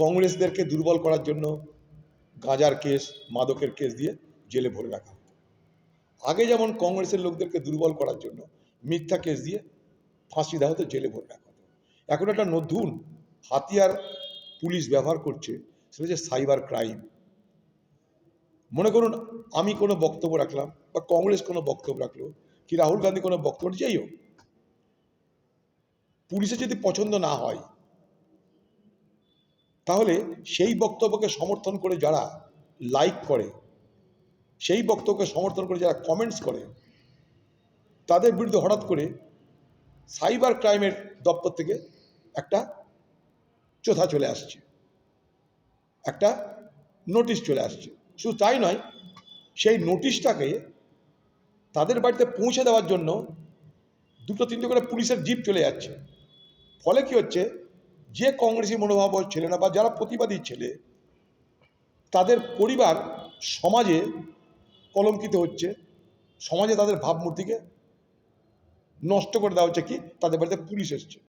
কংগ্রেসদেরকে দুর্বল করার জন্য গাঁজার কেস, মাদকের কেস দিয়ে জেলে ভরে রাখা হতো। আগে যেমন কংগ্রেসের লোকদেরকে দুর্বল করার জন্য মিথ্যা কেস দিয়ে ফাঁসি দেওয়া হতো, জেলে ভরে রাখা হতো। এখন একটা নতুন হাতিয়ার পুলিশ ব্যবহার করছে, সেটা হচ্ছে সাইবার ক্রাইম। মনে করুন, আমি কোনো বক্তব্য রাখলাম বা কংগ্রেস কোনো বক্তব্য রাখল, কি রাহুল গান্ধী কোনো বক্তব্য যাই হোক। পুলিশের যদি পছন্দ না হয় তাহলে সেই বক্তব্যকে সমর্থন করে যারা লাইক করে, সেই বক্তব্যকে সমর্থন করে যারা কমেন্টস করে, তাদের বিরুদ্ধে হঠাৎ করে সাইবার ক্রাইমের দপ্তর থেকে একটা চোথা চলে আসছে। একটা নোটিশ চলে আসছে। শুধু তাই নয়, সেই নোটিশটাকে তাদের বাড়িতে পৌঁছে দেওয়ার জন্য দুটো তিনটে করে পুলিশের জিপ চলে যাচ্ছে। ফলে কি হচ্ছে? যে কংগ্রেসি মনোভাব ছেলে না বা যারা প্রতিবাদী ছেলে, তাদের পরিবার সমাজে কলঙ্কিত হচ্ছে, সমাজে তাদের ভাবমূর্তিকে নষ্ট করে দেওয়া হচ্ছে কি? তাদের বাড়িতে পুলিশ এসছে।